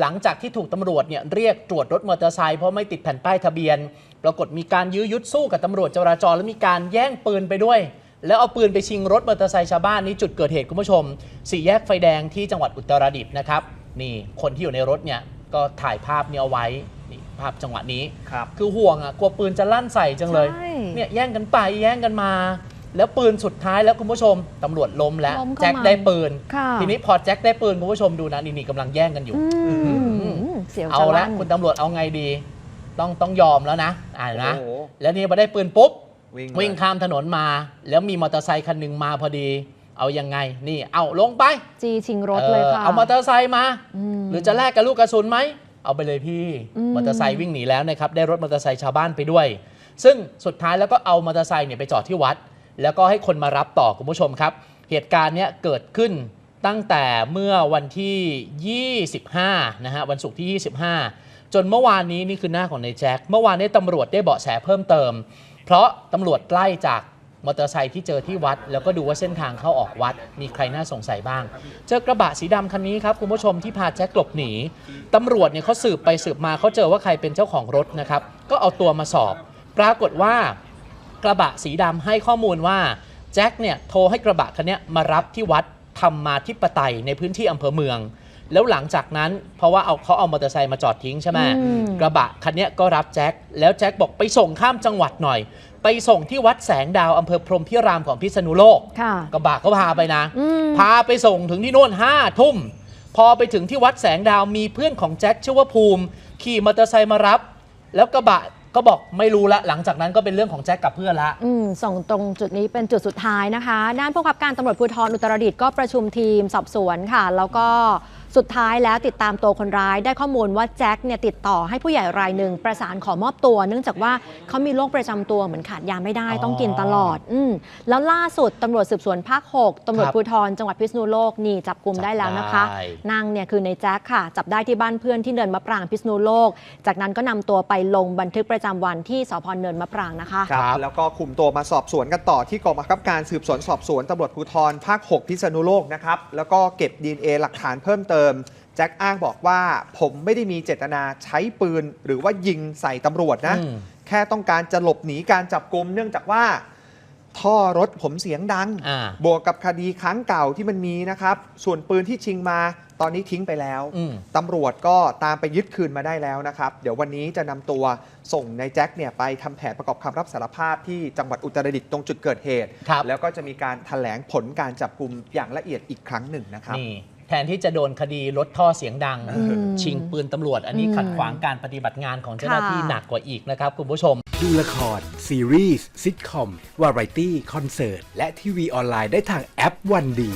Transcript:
หลังจากที่ถูกตำรวจเนี่ยเรียกตรวจรถมอเตอร์ไซค์เพราะไม่ติดแผ่นป้ายทะเบียน ปรากฏมีการยื้อยุดสู้กับตำรวจจราจร และมีการแย่งปืนไปด้วย แล้วเอาปืนไปชิงรถมอเตอร์ไซค์ชาวบ้านนี่จุดเกิดเหตุคุณผู้ชม สี่แยกไฟแดงที่จังหวัดอุตรดิตถ์นะครับนี่คนที่อยู่ในรถเนี่ยก็ถ่ายภาพนี้เอาไว้นี่ภาพจังหวะนี้ ครับ คือห่วงอะกลัวปืนจะลั่นใส่จังเลยใช่ เนี่ยแย่งกันไปแย่งกันมา แล้วปืนสุดท้ายแล้วคุณผู้ชมตำรวจล้มแล้วล้มเข้าแจ็คมาได้ปืน ค่ะ ทีนี้พอแจ็คได้ปืนคุณผู้ชมดูนะนี่นี่กำลังแย่งกันอยู่ อืมอืมเสียวเอาจะละลั่นคุณตำรวจเอาไงดี ต้องต้องยอมแล้วนะอ่านะโอ้โห แล้วนี่พอได้ปืนปุ๊บ วิ่งวิ่งเลยข้ามถนนมา แล้วมีมอเตอร์ไซค์คันหนึ่งมาพอดี เอายังไงนี่เอาลงไปจีชิงรถเลยค่ะออเอามอเตอร์ไซค์มา ม หรือจะแลกกับลูกกระสุนไหม เอาไปเลยพี่ อืม มอเตอร์ไซค์วิ่งหนีแล้วนะครับ ได้รถมอเตอร์ไซค์ชาวบ้านไปด้วย ซึ่งสุดท้ายแล้วก็เอามอเตอร์ไซค์เนี่ยไปจอดที่วัด แล้วก็ให้คนมารับต่อคุณผู้ชมครับ เหตุการณ์เนี้ยเกิดขึ้นตั้งแต่เมื่อวันที่ 25 นะฮะวันศุกร์ที่ 25 จนเมื่อวานนี้นี่คือหน้าของนายแจ็คเมื่อวานนี้ตำรวจได้เบาะแสเพิ่มเติม เพราะตำรวจไล่จากมอเตอร์ไซค์ที่เจอที่วัด แล้วก็ดูว่าเส้นทางเข้าออกวัด มีใครน่าสงสัยบ้าง เจอกระบะสีดำคันนี้ครับคุณผู้ชมที่พาแจ็คหลบหนีตำรวจเนี่ยเขาสืบไปสืบมาเขาเจอว่าใครเป็นเจ้าของรถนะครับก็เอาตัวมาสอบ ปรากฏว่า กระบะสีดำให้ข้อมูลว่าแจ็คเนี่ยโทรให้กระบะคันเนี้ยมารับที่วัดธรรมาธิปไตยในพื้นที่อำเภอเมือง แล้วหลังจากนั้นเพราะว่าเอาเขาเอามอเตอร์ไซค์มาจอดทิ้งใช่ไหมอืมกระบะคันเนี้ยก็รับแจ็คแล้วแจ็คบอกไปส่งข้ามจังหวัดหน่อย ไปส่งที่วัดแสงดาวอำเภอพรหมพิรามของพิษณุโลกค่ะกระบะก็พาไปนะอืมพาไปส่งถึงที่โน่นห้าทุ่มพอไปถึงที่วัดแสงดาวมีเพื่อนของแจ็คชื่อว่าภูมิ ขี่มอเตอร์ไซค์มารับ แล้วกระบะ ก็บอกไม่รู้ละหลังจากนั้นก็เป็นเรื่องของแจ็คกับเพื่อนละ อืมส่งตรงจุดนี้เป็นจุดสุดท้ายนะคะ ด้านผู้กับการตำรวจภูธรอุตรดิตถ์ก็ประชุมทีมสอบสวนค่ะ แล้วก็ สุดท้ายแล้วติดตามตัวคนร้ายได้ข้อมูลว่าแจ็คเนี่ยติดต่อให้ผู้ใหญ่รายหนึ่งประสานขอมอบตัว เนื่องจากว่าเขามีโรคประจำตัวเหมือนขาดยาไม่ได้อ๋อต้องกินตลอดอืมแล้วล่าสุดตำรวจสืบสวนภาค 6ตำรวจครับภูธรจังหวัดพิษณุโลกนี่จับกลุ่มได้แล้วนะคะจับได้นางเนี่ยคือในแจ็คค่ะ จับได้ที่บ้านเพื่อนที่เนินมะปรางพิษณุโลก จากนั้นก็นำตัวไปลงบันทึกประจำวันที่สพเนินมะปรางนะคะครับครับแล้วก็คุมตัวมาสอบสวนกันต่อที่กองบังคับการสืบสวนสอบสวนตำรวจภูธรภาค 6 พิษณุโลกนะครับแล้วก็เก็บ DNA หลักฐานเพิ่มเติมแจ็คอ้างบอกว่าผมไม่ได้มีเจตนาใช้ปืน หรือว่ายิงใส่ตำรวจนะ อืม แค่ต้องการจะหลบหนีการจับกลุมเนื่องจากว่า ท่อรถผมเสียงดัง อ่า บวกกับคดีครั้งเก่าที่มันมีนะครับ ส่วนปืนที่ชิงมาตอนนี้ทิ้งไปแล้ว อืม ตำรวจก็ตามไปยึดคืนมาได้แล้วนะครับ เดี๋ยววันนี้จะนำตัวส่งนายแจ็คเนี่ยไปทำแผนประกอบคำรับสารภาพที่จังหวัดอุตรดิตถ์ตรงจุดเกิดเหตุ ครับ แล้วก็จะมีการแถลงผลการจับกลุ่มอย่างละเอียดอีกครั้งหนึ่งนะครับ นี่แท นที่จะโดนคดีรถท่อเสียงดังอืมชิงปืนตำรวจ อันนี้อืมขัดขวางการปฏิบัติงานของเจ้าหน้าที่ค่ะหนักกว่าอีกนะครับคุณผู้ชม ดูละคร ซีรีส์ซิทคอม วาไรตี้ คอนเสิร์ต และทีวีออนไลน์ได้ทางแอปวันดี